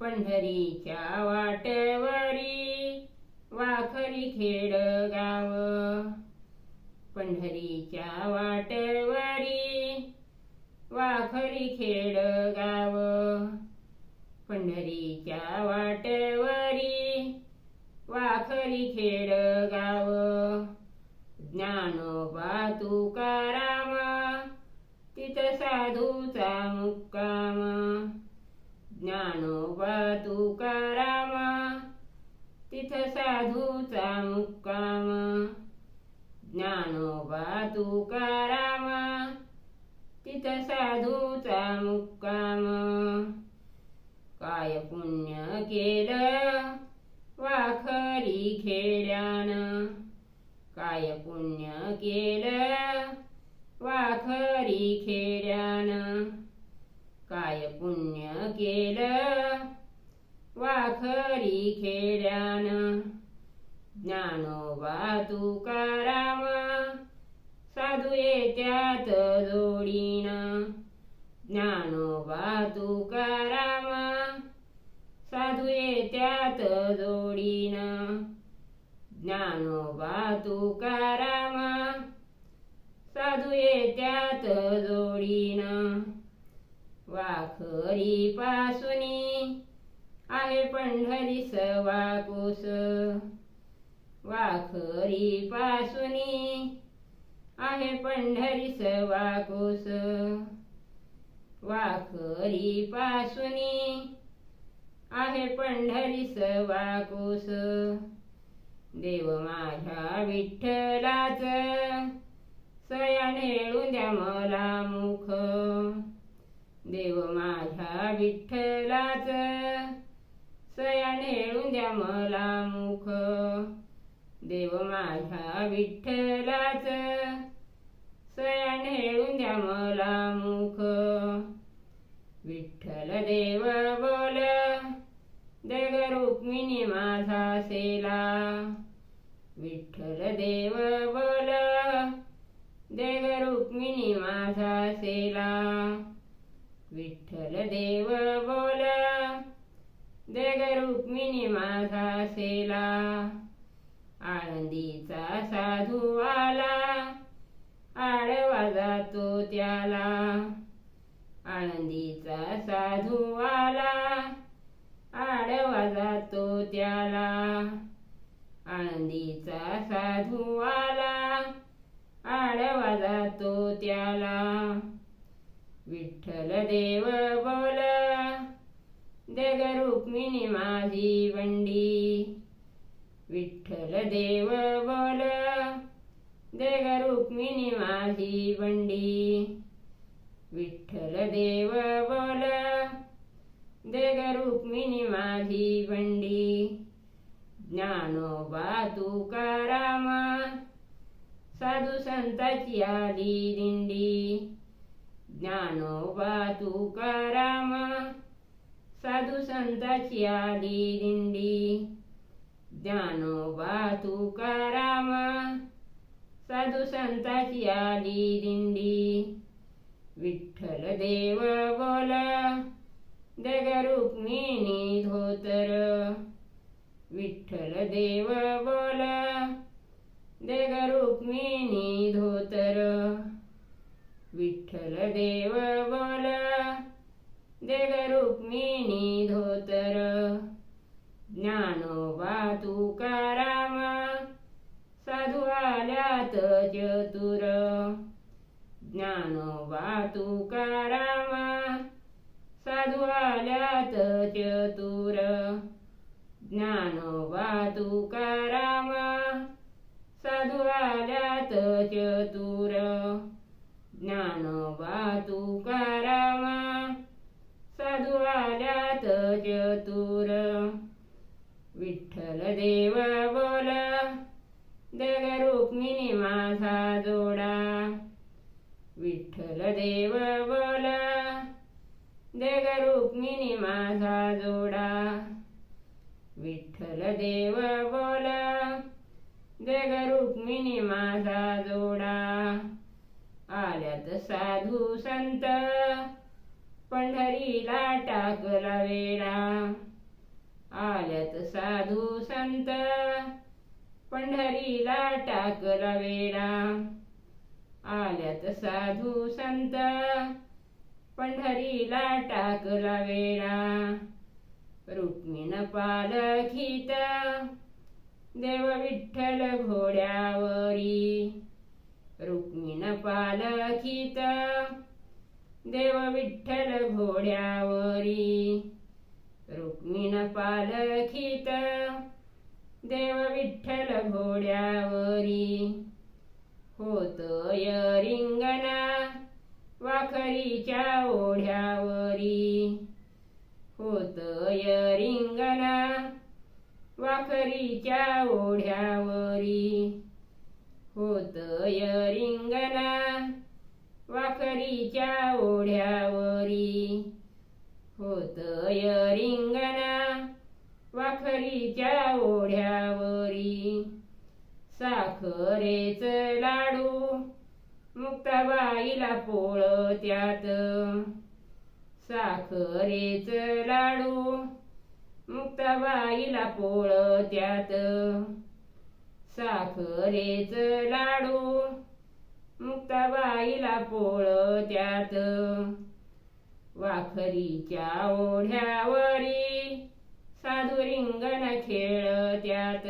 पंढरीच्या वाटेवरी वाखरी खेड गाव. पंढरीच्या वाटेवरी वाखरी खेड गाव. पंढरीच्या वाटेवरी वाखरी खेड गाव. ज्ञानोबा तुकाराम तिथं साधूचा मुक्काम. ज्ञानोबा तुकाराम तिथं साधूचा मुक्काम. ज्ञानोबा तुकाराम तिथं साधूचा मुक्काम. काय पुण्य केलं वाखरी खेड्यान. काय पुण्य केलं वाखरी खेड्यान. काय पुण्य केलं? वाखरी खेड्यान. ज्ञानोबा तुकाराम साधू येत्यात जोडीन. ज्ञानोबा तुकाराम साधू येत्यात जोडीन. ज्ञानोबा तुकाराम साधू येत्यात जोडीन. वाखरी पासुनी आहे पंढरी सवाकुस वाखरी पासुनी आहे पंढरी सवाकुस वाखरी पासुनी आहे पंढरी सवाकुस देव माझ्या विठ्ठलाच सया नेळू द्या मला मुख. देव माझ्या विठ्ठलाच. सया नेळून द्या मला मुख. देव माझ्या विठ्ठलाच. सया नेळून द्या मला मुख. विठ्ठल देव बोल. देग रुक्मिणी माझा सेला. विठ्ठल देव बोल. देग रुक्मिणी माझा सेला. विठ्ठल देव बोल. देग रुक्मिणी माझा सेला. आळंदीचा साधू आला. आळवा जातो त्याला. आळंदीचा साधू आला. आळवा जातो त्याला. आळंदीचा साधू आला. आळवा जातो त्याला. विठ्ठल देव बोल. देग रुक्मिणी माझी बंडी विठ्ठल देव बोल. देग रुक्मिणी माझी बंडी विठ्ठल देव बोल. देग रुक्मिणी माझी बंडी ज्ञानोबा तुकाराम साधू संताची आली दिंडी. ज्ञानोबा तुकाराम साधू संताची आली दिंडी। ज्ञानोबा तुकाराम साधू संताची आली दिंडी। विठ्ठल देव बोल देग रुक्मिणी धोतर। विठ्ठल देव बोल देग रुक्मिणी धोतर। देव बोल देग रुक्मिणी धोतर ज्ञानोबा तुकाराम साधू आल्यात चतुर ज्ञानोबा तुकाराम साधू आल्यात चतुर ज्ञानोबा तुकाराम साधू आल्यात चतुर. ध्वज चतुर विठ्ठल देव बोल दग रुक्मिणी माझा जोडा। विठ्ठल देव बोल दग रुक्मिणी माझा जोडा। विठ्ठल देव बोल दग रुक्मिणी माझा जोडा। आल्यात साधू संत पंढरीला टाकला वेळा आल्यात साधू संत पंढरीला टाकला वेळा आल्यात साधू संत पंढरीला टाकला वेळा रुक्मिण पालखीत देव विठ्ठल घोड्यावरी. रुक्मिण पालखीत देव विठ्ठल घोड्यावरी रुक्मिण पालखित. देव विठ्ठल घोड्यावरी होत रिंगणा वाखरीच्या ओढ्यावरी. होत रिंगणा वाखरीच्या ओढ्यावरी. होत रिंगणा वाखरीच्या ओढ्यावरी होत रिंगणा वाखरीच्या ओढ्यावरी. साखरेच लाडू मुक्ताबाईला पोळत्यात. साखरेच लाडू मुक्ताबाईला पोळत्यात. साखरेच लाडू मुक्ताबाईला पोळत्यात. वाखरीच्या ओढ्यावरी साधू रिंगण खेळत्यात.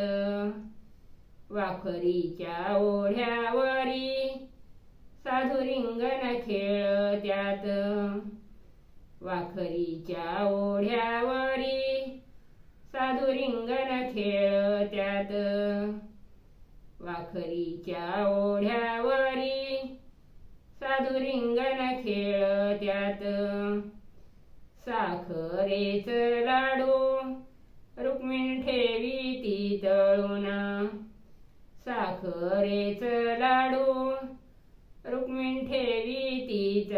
वाखरीच्या ओढ्यावरी साधू रिंगण खेळत्यात. वाखरीच्या ओढ्यावरी साधू रिंगण खेळत्यात. वाखरीच्या ओढ्यावर साधू रिंगण खेळत्यात साखरेच लाडू. रुक्मिण ठेवी ती तळून साखरेच लाडू. रुक्मिण ठेवी ती